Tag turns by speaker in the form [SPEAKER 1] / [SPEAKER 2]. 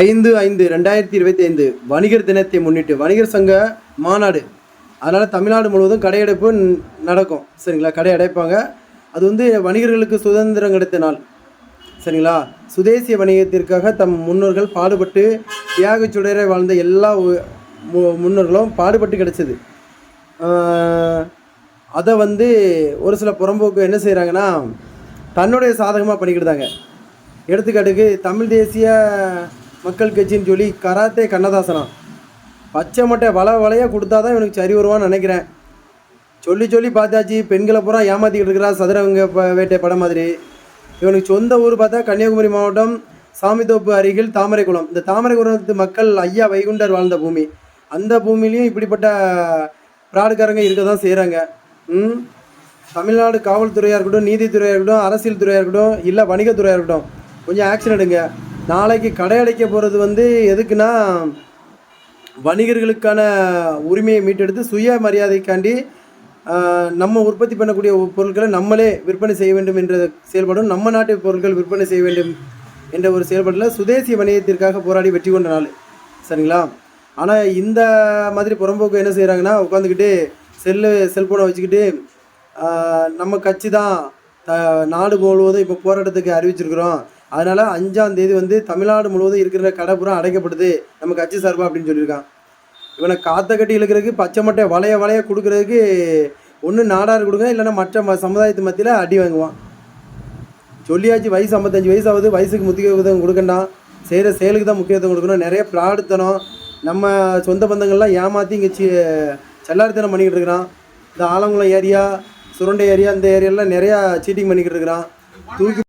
[SPEAKER 1] ஐந்து ஐந்து ரெண்டாயிரத்தி இருபத்தி ஐந்து வணிகர் தினத்தை முன்னிட்டு வணிகர் சங்க மாநாடு. அதனால் தமிழ்நாடு முழுவதும் கடையடைப்பு நடக்கும். சரிங்களா? கடை அடைப்பாங்க அது வந்து வணிகர்களுக்கு சுதந்திரம் கிடைத்த நாள். சரிங்களா? சுதேசிய வணிகத்திற்காக தம் முன்னோர்கள் பாடுபட்டு தியாகச் சுடரை வாழ்ந்த எல்லா மு- முன்னோர்களும் பாடுபட்டு கிடைச்சது. அதை வந்து ஒரு சில புறம்போக்கு என்ன செய்கிறாங்கன்னா தன்னுடைய சாதகமாக பண்ணிக்கிட்டாங்க எடுத்துக்காட்டுக்கு தமிழ் தேசிய மக்கள் கட்சின்னு சொல்லி கராத்தே கண்ணதாசனம் பச்சை மட்டை வள வளையாக கொடுத்தா தான் இவனுக்கு சரி வருவான்னு நினைக்கிறேன். சொல்லி சொல்லி பார்த்தாச்சு பெண்களை பூரா ஏமாற்றிக்கிட்டு இருக்கிறா சதுரங்க ப வேட்டை படம் மாதிரி. இவனுக்கு சொந்த ஊர் பார்த்தா கன்னியாகுமரி மாவட்டம் சாமித்தோப்பு அருகில் தாமரைக்குளம். இந்த தாமரைக்குளத்து மக்கள் ஐயா வைகுண்டர் வாழ்ந்த பூமி. அந்த பூமியிலையும் இப்படிப்பட்ட பிராடுக்காரங்க இருக்க தான் செய்கிறாங்க ம்? தமிழ்நாடு காவல்துறையாக இருக்கட்டும் நீதித்துறையாக இருக்கட்டும் அரசியல் துறையாக இருக்கட்டும் இல்லை வணிகத்துறையாக இருக்கட்டும் கொஞ்சம் ஆக்ஷன் எடுங்க. நாளைக்கு கடை அடைக்க போகிறது வந்து எதுக்குன்னா வணிகர்களுக்கான உரிமையை மீட்டெடுத்து சுய மரியாதைக்காண்டி நம்ம உற்பத்தி பண்ணக்கூடிய பொருட்களை நம்மளே விற்பனை செய்ய வேண்டும் என்ற செயல்பாடும் நம்ம நாட்டு பொருட்கள் விற்பனை செய்ய வேண்டும் என்ற ஒரு செயல்பாட்டில் சுதேசி வணிகத்திற்காக போராடி வெற்றி கொண்ட நாள். சரிங்களா? ஆனால் இந்த மாதிரி புறம்போக்கு என்ன செய்கிறாங்கன்னா உட்காந்துக்கிட்டு செல்லு செல்ஃபோனை வச்சுக்கிட்டு நம்ம கட்சி தான் த நாடு முழுவதும் இப்போ போராட்டத்துக்கு அறிவிச்சிருக்கிறோம். அதனால் அஞ்சாம் தேதி வந்து தமிழ்நாடு முழுவதும் இருக்கிற கடை பூரா அடைக்கப்படுது. நம்ம கட்சி சார்பாக அப்படின்னு சொல்லியிருக்கான். இவனை காத்த கட்டி இழுக்கிறதுக்கு பச்சை மட்டை வளைய வளைய கொடுக்கறதுக்கு ஒன்று நாடார் கொடுங்க இல்லைன்னா மற்ற ம சமுதாயத்து மத்தியில் அடி வாங்குவான். சொல்லியாச்சு வயசு ஐம்பத்தஞ்சு வயசு ஆகுது வயசுக்கு முக்கியத்துவம் கொடுக்கண்டாம். செய்கிற செயலுக்கு தான் முக்கியத்துவம் கொடுக்கணும். நிறைய பிராடுத்தனம். நம்ம சொந்த பந்தங்கள்லாம் ஏமாற்றி இங்கே சி செல்லாரித்தனம் பண்ணிக்கிட்டு இருக்கிறான். இந்த ஆலங்குளம் ஏரியா சுரண்டை ஏரியா இந்த ஏரியாலாம் நிறையா சீட்டிங் பண்ணிக்கிட்டு இருக்கிறான். தூக்கி